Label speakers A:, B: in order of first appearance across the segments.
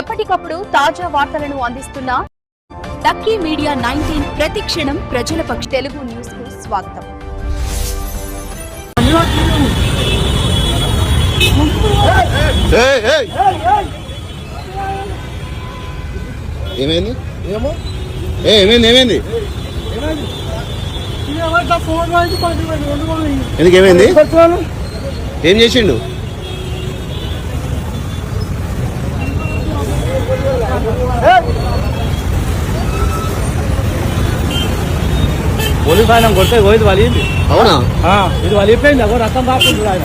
A: ఎప్పటికప్పుడు తాజా వార్తలను అందిస్తున్న లక్కీ మీడియా నైన్టీన్ ప్రతి క్షణం ప్రజల పక్ష. తెలుగు న్యూస్కు స్వాగతం.
B: ఏమైంది?
C: ఏమో?
B: ఏమైంది ఏం చేసిండు?
C: పోలీస్ ఆయన కొడితే పోయింది వలిగింది
B: అవునా?
C: ఇది వలిగిపోయింది అగో రక్తం కాకుండా ఆయన.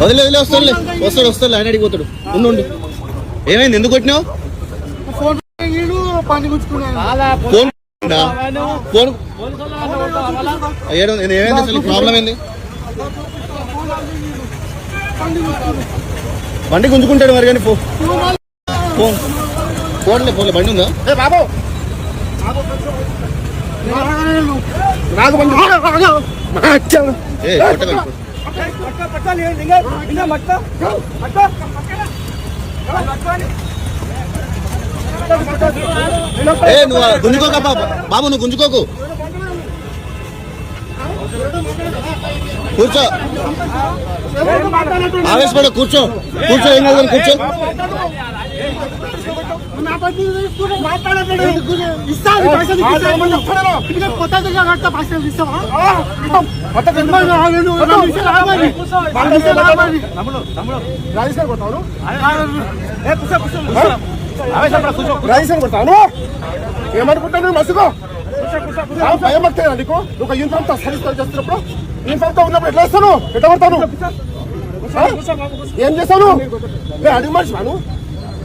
B: వదిలే వదిలే వస్తాడులే. వస్తాడు వస్తాడు ఆయన అడిగిపోతాడు. ఉండు ఉండు ఏమైంది? ఎందుకు కొట్టినావు?
C: ఫోన్
B: ఫోన్ ఫోన్ ఏమైంది అసలు? ప్రాబ్లం ఏంది? బండి గుంజుకుంటాడు మరి కానీ ఫోన్ ఫోన్ ఫోన్లే ఫోన్లే బండి ఉందా?
C: బాబు! రాగు బండి.
B: ఏ కొట్టగా ఏ నువ్వు గుంజుకోక బాబు బాబు నువ్వు గుంజుకోకు. కూర్చో. ఆవేశపడ కూర్చో. కూర్చో ఏం కాదు కూర్చో.
C: ఏమనుకుంటాను మసుకో భయం వస్తాయి నీకు? ఒక యూనిఫామ్తో సరిస్తారు చేస్తున్నప్పుడు యూనిఫామ్తో ఉన్నప్పుడు ఎట్లా వేస్తాను ఎట్లా కొడతాను ఆ? ఏం చేస్తాను నేను అడిగి మనిషి వాను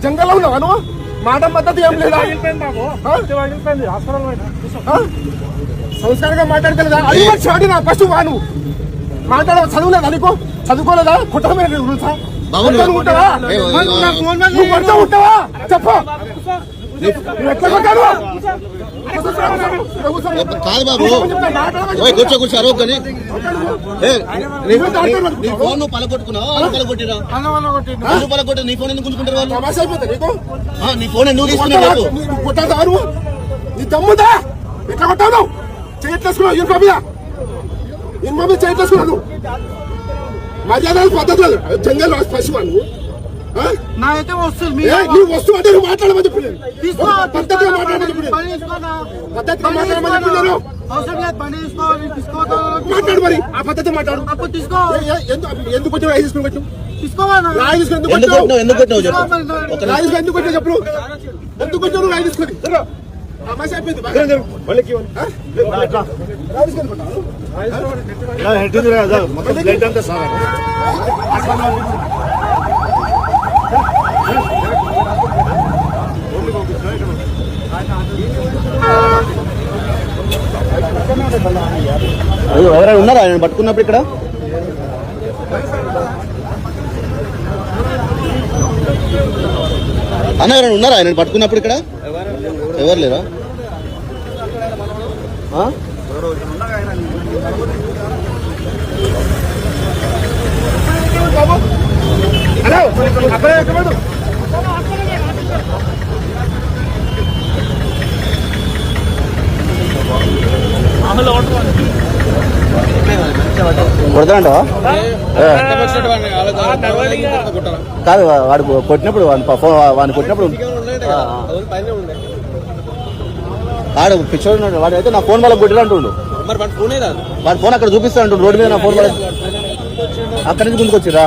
C: జంగల్లో ఉన్నావాను మాట పద్ధతి ఏం లేదా? సంస్కారంగా మాట్లాడగలదా అది మనిషి వాడినా ఫస్ట్ వాను. మాట్లాడ చదువులేదా నీకు? చదువుకోలేదా?
B: బాబు, నువ్వు-
C: ఉంటావా? నువ్వు ఉంటావా? చెప్పు. నువ్వు
B: కాదు బాబు. కూర్చో కూర్చో అరవకు కానీ. ఏ, నీ ఫోన్ నువ్వు పలగొట్టుకున్నావా? పలగొట్టిరా? వాళ్ళు పలగొట్టి నీ ఫోన్ ఎందుకు గుంజుకుంటారు వాళ్ళు? నీ ఫోన్ ఎందుకు తీసుకున్నావు
C: నువ్వు నువ్వు నీ ఎట్లా కొట్టావు చేయట్లేసుకున్నావు చేయట్లేసుకున్నావు నువ్వు మర్యాద పద్ధతి లేదు జంగల్ పశువా నువ్వు?
D: నాకైతే వస్తుంది
C: నీ వస్తువు అంటే నువ్వు మాట్లాడమని చెప్పలేదు
D: తీసుకో
C: పద్ధతిగా మాట్లాడమని చెప్పలేదు పద్ధతిగా చెప్పలేదు మాట్లాడు మరి ఆ పద్ధతి మాట్లాడు.
D: అప్పుడు తీసుకో.
C: ఎందుకు వచ్చావు రాయి తీసుకుని వచ్చావు
D: తీసుకోవాలా
C: రాయి తీసుకుని ఎందుకు
B: ఎందుకు
C: వచ్చావు
B: ఎందుకు
C: వచ్చావు చెప్పు. ఎందుకు వచ్చావు నువ్వు రాయి తీసుకొని. బాగా. ఆ?
B: అయ్యో, ఎవరైనా ఉన్నారా? ఆయన పట్టుకున్నప్పుడు ఇక్కడ? అన్న ఎవరైనా ఉన్నారా? ఆయన పట్టుకున్నప్పుడు ఇక్కడ? ఎవరు లేరా? ఆ?
C: హలో
B: కొడతానంటావా కాదు వాడు కొట్టినప్పుడు వాడిని కొట్టినప్పుడు. ఆడ పిచ్చోడు వాడు అయితే నా ఫోన్ వాళ్ళకి కొట్టిరా అంటుండు వాడి ఫోన్ అక్కడ చూపిస్తా అంటుండు రోడ్డు మీద నా ఫోన్ వాళ్ళకి అక్కడి నుంచి ముందుకు వచ్చిరా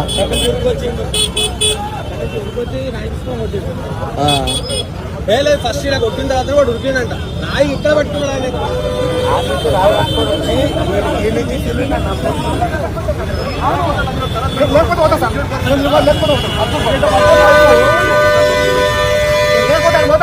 E: ఏ లేదు ఫస్ట్ ఇలా కొట్టిన తర్వాత వాడు ఉరికిందంట నాయి ఇక్కడ పట్టుకున్నాడు ఆయన
C: లేకపోతే అవును సార్ లేకపోతే పోతా. నేను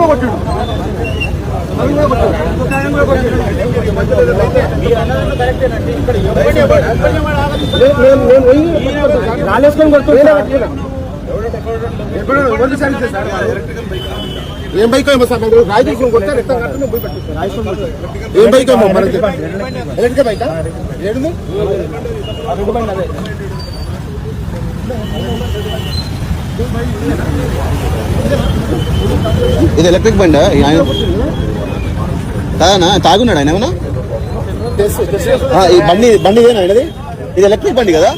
C: పోయి రాలేసుకొని కొడుతున్నా. ఏం బైక్ ఏమో సార్ నాకు రాయి తీసుకొని కొడితే రక్తం కట్టు నేను పోయి పట్టుకుంటాను. ఏం బైక్ ఏమో మనకి ఎలక్ట్రిక్ బైక్? ఏడుంది?
B: ఇది ఎలక్ట్రిక్ బండి? ఆయన కాదనా? తాగున్నాడు ఆయన ఏమన్నా? ఈ బండి బండి ఇదేనా ఇది ఎలక్ట్రిక్ బండి కదా?